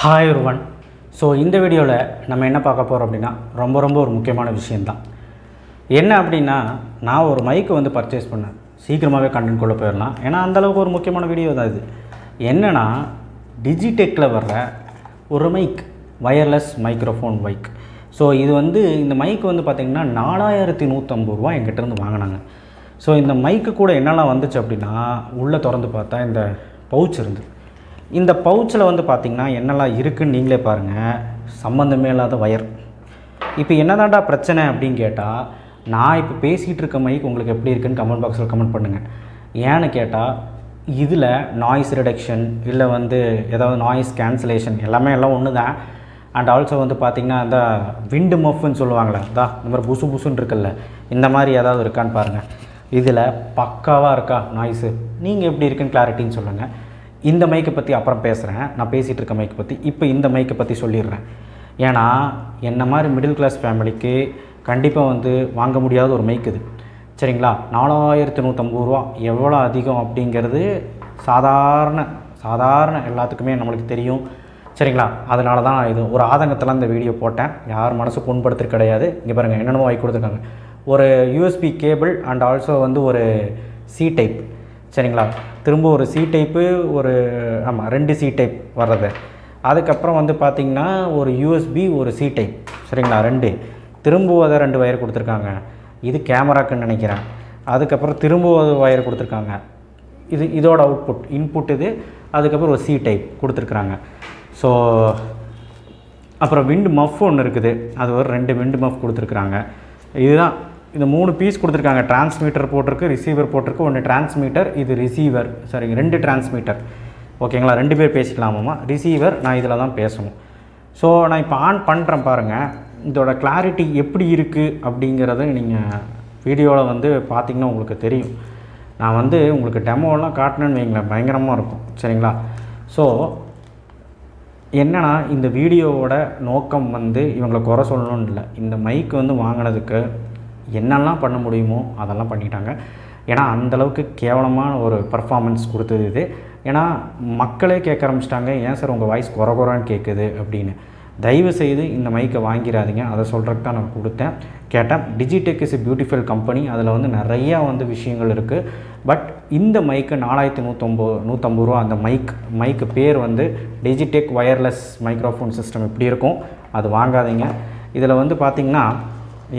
Hi ஒருவன் so இந்த வீடியோவில் நம்ம என்ன பார்க்க போகிறோம் அப்படின்னா ரொம்ப ரொம்ப ஒரு முக்கியமான விஷயந்தான் என்ன அப்படின்னா நான் ஒரு மைக்கு வந்து பர்ச்சேஸ் பண்ணேன். சீக்கிரமாகவே கண்டென்ட் கொள்ள போயிடலாம் ஏன்னா அந்தளவுக்கு ஒரு முக்கியமான வீடியோ தான் இது. என்னென்னா டிஜிடெக்கில் வர்ற ஒரு mic wireless microphone mic so இது வந்து இந்த மைக் வந்து பார்த்திங்கன்னா நாலாயிரத்தி நூற்றம்பது ரூபா எங்கிட்டேருந்து வாங்கினாங்க. ஸோ இந்த மைக்கு கூட என்னெல்லாம் வந்துச்சு அப்படின்னா உள்ளே திறந்து பார்த்தா இந்த பவுச் இருந்தது. இந்த பவுச்சில் வந்து பார்த்திங்கன்னா என்னெல்லாம் இருக்குன்னு நீங்களே பாருங்கள் சம்மந்தமே இல்லாத ஒயர் இப்போ என்னதான்டா பிரச்சனை அப்படின்னு கேட்டால் நான் இப்போ பேசிகிட்டு இருக்க மைக் உங்களுக்கு எப்படி இருக்குன்னு கமெண்ட் பாக்ஸில் கமெண்ட் பண்ணுங்கள் ஏன்னு கேட்டால் இதில் நாய்ஸ் ரிடக்ஷன் இல்லை வந்து ஏதாவது நாய்ஸ் கேன்சலேஷன் எல்லாமே எல்லாம் ஒன்று தான் அண்ட் ஆல்சோ வந்து பார்த்திங்கன்னா இந்த விண்டு மஃப்னு சொல்லுவாங்களே தா இந்த மாதிரி புசு புசுன்னு இருக்குல்ல இந்த மாதிரி ஏதாவது இருக்கான்னு பாருங்கள் இதில் பக்காவாக இருக்கா நாய்ஸு நீங்கள் எப்படி இருக்குன்னு கிளாரிட்டின்னு சொல்லுங்கள் இந்த மைக்கை பற்றி அப்புறம் பேசுகிறேன் நான் பேசிகிட்டு இருக்க மைக்கை பற்றி இப்போ இந்த மைக்கை பற்றி சொல்லிடுறேன். ஏன்னா என்ன மாதிரி மிடில் கிளாஸ் ஃபேமிலிக்கு கண்டிப்பாக வந்து வாங்க முடியாத ஒரு மைக் இது. சரிங்களா? நாலாயிரத்தி நூற்றம்பது ரூபா. எவ்வளோ அதிகம் அப்படிங்கிறது சாதாரண சாதாரண எல்லாத்துக்குமே நம்மளுக்கு தெரியும். சரிங்களா? அதனால தான் இது ஒரு ஆதங்கத்தில் இந்த வீடியோ போட்டேன். யார் மனசு புண்படுத்துறது கிடையாது. இங்கே பாருங்கள் என்னென்னமோ வாங்கி கொடுத்துருக்காங்க. ஒரு யூஎஸ்பி கேபிள் அண்ட் ஆல்சோ வந்து ஒரு சி டைப் சரிங்களா? திரும்ப ஒரு சி டைப்பு ஒரு ஆமாம் ரெண்டு சி டைப் வர்றது. அதுக்கப்புறம் வந்து பார்த்திங்கன்னா ஒரு யூஎஸ்பி ஒரு சி டைப் சரிங்களா? ரெண்டு. திரும்பவும் அதை ரெண்டு ஒயர் கொடுத்துருக்காங்க. இது கேமராக்குன்னு நினைக்கிறேன். அதுக்கப்புறம் திரும்பவும் ஒரு கொடுத்துருக்காங்க. இது இதோட அவுட்புட் இன்புட் இது. அதுக்கப்புறம் ஒரு சி டைப் கொடுத்துருக்குறாங்க. ஸோ அப்புறம் விண்டு மஃப் ஒன்று இருக்குது. அது ஒரு ரெண்டு விண்டு மஃப் கொடுத்துருக்குறாங்க. இதுதான் இந்த மூணு பீஸ் கொடுத்துருக்காங்க. டிரான்ஸ்மீட்டர் போட்டிருக்கு ரிசீவர் போட்டிருக்கு ஒன்று டிரான்ஸ்மீட்டர் இது ரிசீவர் சரிங்க ரெண்டு டிரான்ஸ்மீட்டர் ஓகேங்களா ரெண்டு பேர் பேசிக்கலாமாம்மா? ரிசீவர் நான் இதில் தான் பேசணும். ஸோ நான் இப்போ ஆன் பண்ணுறேன் பாருங்கள் இதோட கிளாரிட்டி எப்படி இருக்குது அப்படிங்கிறத நீங்கள் வீடியோவில் வந்து பார்த்தீங்கன்னா உங்களுக்கு தெரியும். நான் வந்து உங்களுக்கு டெமோலாம் காட்டினேன்னு வைங்களேன். பயங்கரமாக இருக்கும். சரிங்களா? ஸோ என்னன்னா இந்த வீடியோவோட நோக்கம் வந்து இவங்களை குறை சொல்லணும்னு இல்லை. இந்த மைக் வந்து வாங்கினதுக்கு என்னெல்லாம் பண்ண முடியுமோ அதெல்லாம் பண்ணிட்டாங்க. ஏன்னா அந்தளவுக்கு கேவலமான ஒரு பர்ஃபார்மன்ஸ் கொடுத்தது இது. ஏன்னா மக்களே கேட்க ஆரம்பிச்சிட்டாங்க ஏன் சார் உங்கள் வாய்ஸ் குறை குறைன்னு கேட்குது அப்படின்னு. தயவு செய்து இந்த மைக்கை வாங்கிடாதீங்க அதை சொல்கிறதுக்கு தான் நான் கொடுத்தேன். கேட்டேன். டிஜிடெக் இஸ் பியூட்டிஃபுல் கம்பெனி அதில் வந்து நிறையா வந்து விஷயங்கள் இருக்குது பட் இந்த மைக்கு நாலாயிரத்தி நூற்றம்பது நூற்றம்பது ரூபா அந்த மைக் மைக்கு பேர் வந்து டிஜிடெக் ஒயர்லெஸ் மைக்ரோஃபோன் சிஸ்டம் இப்படி இருக்கும். அது வாங்காதீங்க. இதில் வந்து பார்த்திங்கன்னா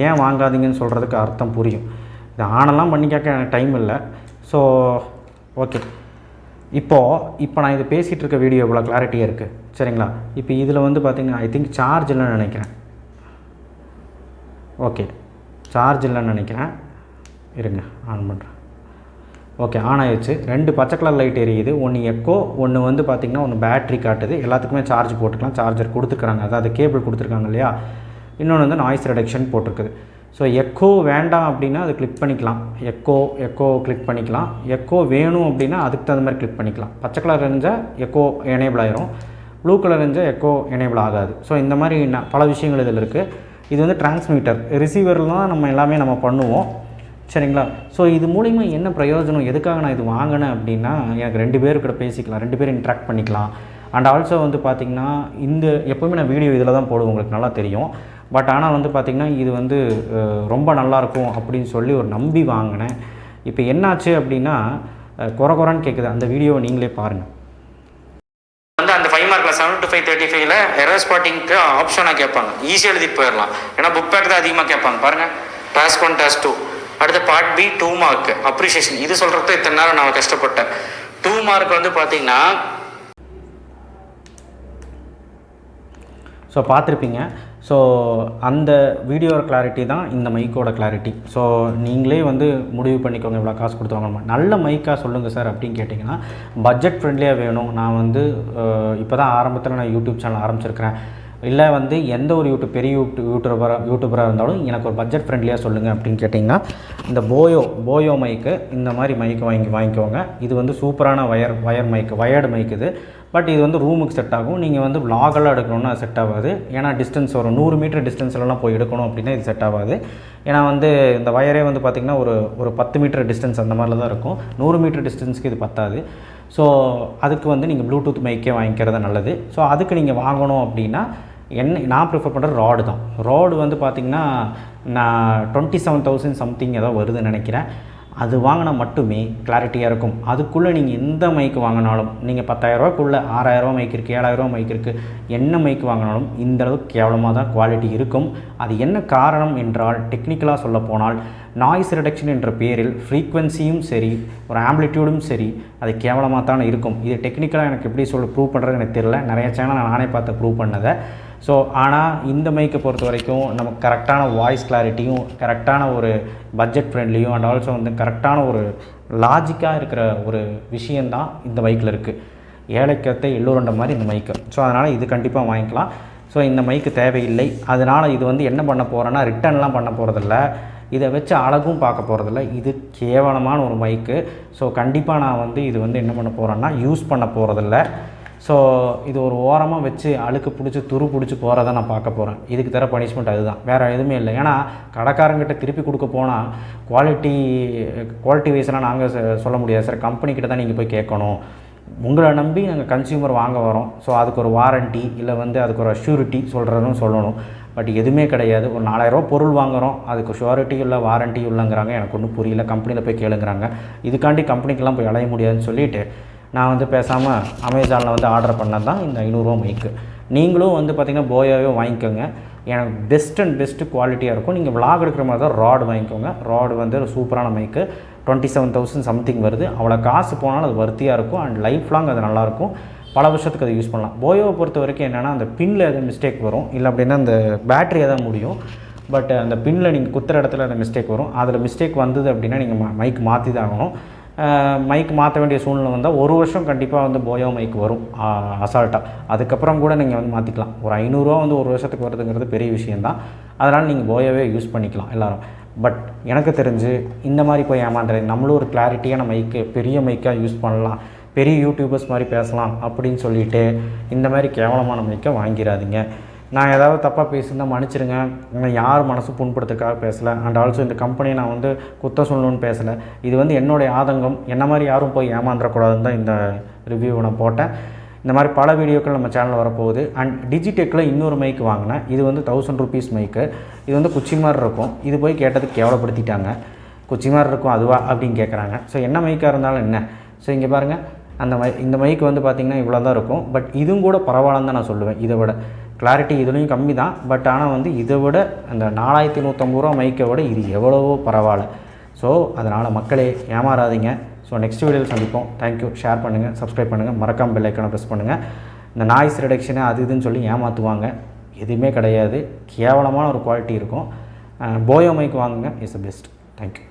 ஏன் வாங்காதீங்கன்னு சொல்கிறதுக்கு அர்த்தம் புரியும். இது ஆனெல்லாம் பண்ணி கேட்க எனக்கு டைம் இல்லை. ஸோ ஓகே இப்போது இப்போ நான் இது பேசிகிட்டு இருக்க வீடியோ இவ்வளோ கிளாரிட்டியாக இருக்குது சரிங்களா? இப்போ இதில் வந்து பார்த்திங்கன்னா ஐ திங்க் சார்ஜ் இல்லைன்னு நினைக்கிறேன். ஓகே சார்ஜ் இல்லைன்னு நினைக்கிறேன். இருங்க ஆன் பண்ணுறேன் ஓகே ஆன் ஆயிடுச்சு. ரெண்டு பச்சை கலர் லைட் எரியுது. ஒன்று எக்கோ ஒன்று வந்து பார்த்திங்கன்னா ஒன்று பேட்ரி காட்டுது. எல்லாத்துக்குமே சார்ஜ் போட்டுக்கலாம். சார்ஜர் கொடுத்துருக்குறாங்க. அதாவது கேபிள் கொடுத்துருக்காங்க இல்லையா? இன்னொன்று வந்து நாய்ஸ் ரிடக்ஷன் போட்டிருக்குது. ஸோ எக்கோ வேண்டாம் அப்படின்னா அது கிளிக் பண்ணிக்கலாம். எக்கோ எக்கோ கிளிக் பண்ணிக்கலாம். எக்கோ வேணும் அப்படின்னா அதுக்கு தகுந்த மாதிரி கிளிக் பண்ணிக்கலாம். பச்சை கலர் இருந்தால் எக்கோ எனேபிள் ஆயிரும். ப்ளூ கலர் இருந்தால் எக்கோ எனேபிள் ஆகாது. ஸோ இந்த மாதிரி பல விஷயங்கள் இதில் இருக்குது இது வந்து டிரான்ஸ்மீட்டர் ரிசீவரில் தான் நம்ம எல்லாமே நம்ம பண்ணுவோம். சரிங்களா? ஸோ இது மூலிமா என்ன பிரயோஜனம்? எதுக்காக நான் இது வாங்கினேன் அப்படின்னா எனக்கு ரெண்டு பேர் கூட பேசிக்கலாம். ரெண்டு பேரும் இன்ட்ராக்ட் பண்ணிக்கலாம். அண்ட் ஆல்சோ வந்து பார்த்திங்கன்னா இந்த எப்போவுமே நான் வீடியோ இதில் தான் போடுவேன். உங்களுக்கு நல்லா தெரியும். பட் ஆனால் வந்து பார்த்திங்கன்னா இது வந்து ரொம்ப நல்லாயிருக்கும் அப்படின்னு சொல்லி ஒரு நம்பி வாங்கினேன். இப்போ என்னாச்சு அப்படின்னா குறை குறைன்னு கேட்குது அந்த வீடியோவை நீங்களே பாருங்கள் வந்து அந்த ஃபைவ் மார்க்கில் செவன் டு ஃபைவ் தேர்ட்டி ஃபைவ்ல எரர் ஸ்பாட்டிங்க்கு ஆப்ஷனாக கேட்பாங்க. ஈஸியாக எழுதிட்டு போயிடலாம். ஏன்னா புக் பேக் தான் அதிகமாக கேட்பாங்க. பாருங்க. டாஸ்க் ஒன் டாஸ்க் டூ அடுத்து part B two mark appreciation இது சொல்கிறது இத்தனை நேரம் நான் கஷ்டப்பட்டேன். டூ மார்க் வந்து பார்த்தீங்கன்னா ஸோ பார்த்துருப்பீங்க. ஸோ அந்த வீடியோ கிளாரிட்டி தான் இந்த மைக்கோட கிளாரிட்டி ஸோ நீங்களே வந்து முடிவு பண்ணிக்கோங்க இவ்வளோ காசு கொடுத்து வாங்கணுமா நல்ல மைக்காக சொல்லுங்கள் சார் அப்படின்னு கேட்டிங்கன்னா பட்ஜெட் ஃப்ரெண்ட்லியாக வேணும். நான் வந்து இப்போ தான் ஆரம்பத்தில் நான் யூடியூப் சேனல் ஆரம்பிச்சிருக்கிறேன். இல்லை வந்து எந்த ஒரு யூடியூப் பெரிய யூடியூப் யூடியூபராக யூடியூபராக இருந்தாலும் எனக்கு ஒரு பட்ஜெட் ஃப்ரெண்ட்லியாக சொல்லுங்கள் அப்படின்னு கேட்டிங்கன்னா இந்த போயோ போயோ மைக்கு இந்த மாதிரி மைக்கு வாங்கி வாங்கிக்கோங்க. இது வந்து சூப்பரான wire wire mic wired mic இது. பட் இது வந்து ரூமுக்கு செட் ஆகும். நீங்கள் வந்து லாகெல்லாம் எடுக்கணும்னா செட் ஆகாது. ஏன்னா டிஸ்டன்ஸ் வரும் நூறு மீட்டர் டிஸ்டன்ஸ்லலாம் போய் எடுக்கணும் அப்படின்னா இது செட் ஆகாது. ஏன்னா வந்து இந்த வயரே வந்து பார்த்திங்கன்னா ஒரு ஒரு பத்து மீட்டர் டிஸ்டன்ஸ் அந்த மாதிரில தான் இருக்கும். நூறு மீட்டர் டிஸ்டன்ஸ்க்கு இது பத்தாது. ஸோ அதுக்கு வந்து நீங்கள் ப்ளூடூத் மைக்கே வாங்கிக்கிறது நல்லது. ஸோ அதுக்கு நீங்கள் வாங்கணும் அப்படின்னா என்ன நான் ப்ரிஃபர் பண்ணுற ராடு தான். ராடு வந்து பார்த்திங்கன்னா நான் டுவெண்ட்டி செவன் தௌசண்ட் சம்திங் ஏதோ வருதுன்னு நினைக்கிறேன். அது வாங்கினா மட்டுமே கிளாரிட்டியாக இருக்கும். அதுக்குள்ளே நீங்கள் எந்த மைக்கு வாங்கினாலும் நீங்கள் பத்தாயிரரூவாக்குள்ளே ஆறாயிரரூவா மைக் இருக்குது ஏழாயிரரூவா மைக் இருக்குது என்ன மைக் வாங்கினாலும் இந்த அளவுக்கு கேவலமாக தான் குவாலிட்டி இருக்கும். அது என்ன காரணம் என்றால் டெக்னிக்கலாக சொல்ல போனால் நாய்ஸ் ரிடக்ஷன் என்ற பேரில் ஃப்ரீக்வன்சியும் சரி ஒரு ஆம்பிளிட்யூடும் சரி அது கேவலமாக தான் இருக்கும். இது டெக்னிக்கலாக எனக்கு எப்படி சொல்ல ப்ரூவ் பண்ணுறது எனக்கு தெரியல. நிறைய சேனல் நானே பார்த்து ப்ரூவ் பண்ணதை. ஸோ ஆனால் இந்த மைக்கை பொறுத்த வரைக்கும் நமக்கு கரெக்டான வாய்ஸ் கிளாரிட்டியும் கரெக்டான ஒரு பட்ஜெட் ஃப்ரெண்ட்லியும் அண்ட் ஆல்சோ வந்து கரெக்டான ஒரு லாஜிக்காக இருக்கிற ஒரு விஷயந்தான் இந்த மைக்கில் இருக்குது ஏழைக்கத்தை எள்ளுரண்ட மாதிரி இந்த மைக்கு ஸோ அதனால் இது கண்டிப்பாக வாங்கிக்கலாம். ஸோ இந்த மைக்கு தேவையில்லை. அதனால் இது வந்து என்ன பண்ண போகிறேன்னா ரிட்டர்ன்லாம் பண்ண போகிறதில்ல இதை வச்சு அழகும் பார்க்க போகிறதில்ல இது கேவலமான ஒரு மைக்கு ஸோ கண்டிப்பாக நான் வந்து இது வந்து என்ன பண்ண போகிறேன்னா யூஸ் பண்ண போகிறதில்ல ஸோ இது ஒரு ஓரமாக வச்சு அழுக்கு பிடிச்சி துரு பிடிச்சி போகிறத நான் பார்க்க போகிறேன் இதுக்கு தர பனிஷ்மெண்ட் அதுதான். வேறு எதுவுமே இல்லை. ஏன்னா கடைக்காரங்கிட்ட திருப்பி கொடுக்க போனால் குவாலிட்டி குவாலிட்டி வைஸ்லாம் நாங்கள் சொல்ல முடியாது. சார் கம்பெனிக்கிட்ட தான் நீங்கள் போய் கேட்கணும். உங்களை நம்பி நாங்கள் கன்சியூமர் வாங்க வரோம். ஸோ அதுக்கு ஒரு வாரண்ட்டி இல்லை வந்து அதுக்கு ஒரு அஷ்யூரிட்டி சொல்கிறதும் சொல்லணும். பட் எதுவுமே கிடையாது. ஒரு நாலாயிரரூவா பொருள் வாங்குகிறோம் அதுக்கு ஷூரிட்டி இல்லை வாரண்ட்டி இல்லைங்கிறாங்க எனக்கு ஒன்றும் புரியல. கம்பெனியில் போய் கேளுங்கிறாங்க. இதுக்காண்டி கம்பெனிக்கெல்லாம் போய் அலைய முடியாதுன்னு சொல்லிட்டு நான் வந்து பேசாமல் அமேசானில் வந்து ஆர்டர் பண்ணது தான் இந்த ஐநூறுரூவா மைக்கு நீங்களும் வந்து பார்த்திங்கன்னா போயாவே வாங்கிக்கோங்க. எனக்கு பெஸ்ட் அண்ட் பெஸ்ட்டு குவாலிட்டியாக இருக்கும். நீங்கள் விளாக் எடுக்கிற மாதிரி தான் ராடு வாங்கிக்கோங்க. ராடு வந்து ஒரு சூப்பரான mic twenty seven thousand something வருது. அவ்வளோ காசு போனாலும் அது வர்த்தியாக இருக்கும். அண்ட் லைஃப் லாங் அது நல்லாயிருக்கும் பல வருஷத்துக்கு அதை யூஸ் பண்ணலாம். போயோவை பொறுத்த வரைக்கும் என்னென்னா அந்த பின்னில் எதுவும் மிஸ்டேக் வரும். இல்லை அப்படின்னா அந்த பேட்டரி தான் முடியும். பட் அந்த பின்னில் நீங்கள் குத்துற இடத்துல அந்த மிஸ்டேக் வரும். அதில் மிஸ்டேக் வந்தது அப்படின்னா நீங்கள் மைக் மாற்றி தான் ஆகணும். மைக் மாற்ற வேண்டிய சூழ்நிலை வந்தால் ஒரு வருஷம் கண்டிப்பாக வந்து போயோ மைக் வரும். அசால்ட்டாக அதுக்கப்புறம் கூட நீங்கள் வந்து மாற்றிக்கலாம் ஒரு ஐநூறுரூவா வந்து ஒரு வருஷத்துக்கு வருதுங்கிறது பெரிய விஷயந்தான் அதனால் நீங்கள் போயோவே யூஸ் பண்ணிக்கலாம் எல்லோரும். பட் எனக்கு தெரிஞ்சு இந்த மாதிரி போய் ஏமாந்துறது நம்மளும் ஒரு கிளாரிட்டியான மைக்கு பெரிய மைக்காக யூஸ் பண்ணலாம். பெரிய யூடியூபர்ஸ் மாதிரி பேசலாம் அப்படின்னு சொல்லிட்டு இந்த மாதிரி கேவலமான மைக்கை வாங்கிடாதீங்க நான் ஏதாவது தப்பாக பேசியிருந்தா மன்னிச்சிருங்க. நான் யார் மனசு புண்படுத்துக்காக பேசலை. அண்ட் ஆல்சோ இந்த கம்பெனியை நான் வந்து குத்த சொல்லணும்னு பேசலை. இது வந்து என்னுடைய ஆதங்கம். என்ன மாதிரி யாரும் போய் ஏமாந்துடக்கூடாதுன்னு தான் இந்த ரிவ்யூவை நான் போட்டேன். இந்த மாதிரி பல வீடியோக்கள் நம்ம சேனலில் வரப்போகுது. அண்ட் டிஜிடெக்கில் இன்னொரு மைக் வாங்கினேன். இது வந்து தௌசண்ட் ருபீஸ் மைக்கு இது வந்து குச்சி மாதிரி இருக்கும். இது போய் கேட்டதுக்கு கேவலப்படுத்திட்டாங்க. குச்சி மாதிரி இருக்கும் அதுவா அப்படின்னு கேட்குறாங்க ஸோ என்ன மைக்காக இருந்தாலும் என்ன? ஸோ இங்கே பாருங்கள் அந்த மை இந்த மைக் வந்து பார்த்திங்கன்னா இவ்வளோ தான் இருக்கும். பட் இதுவும் கூட பரவாயில்லன்னு தான் நான் சொல்லுவேன். இதை விட. கிளாரிட்டி இதுலேயும் கம்மி தான் பட் ஆனால் வந்து இதை விட அந்த நாலாயிரத்தி நூற்றம்பது ரூபா மைக்கை விட இது எவ்வளவோ பரவாயில்ல. ஸோ அதனால் மக்களே ஏமாறாதீங்க. ஸோ நெக்ஸ்ட் வீடியோவில் சந்திப்போம். தேங்க்யூ ஷேர் பண்ணுங்கள் சப்ஸ்கிரைப் பண்ணுங்கள் மறக்காம பெல் ஐக்கனை ப்ரெஸ் பண்ணுங்கள் இந்த நாய்ஸ் ரிடக்ஷனு அது இதுன்னு சொல்லி ஏமாற்றுவாங்க எதுவுமே கிடையாது. கேவலமான ஒரு குவாலிட்டி இருக்கும். போயோ மைக் வாங்குங்க. Is the best thank you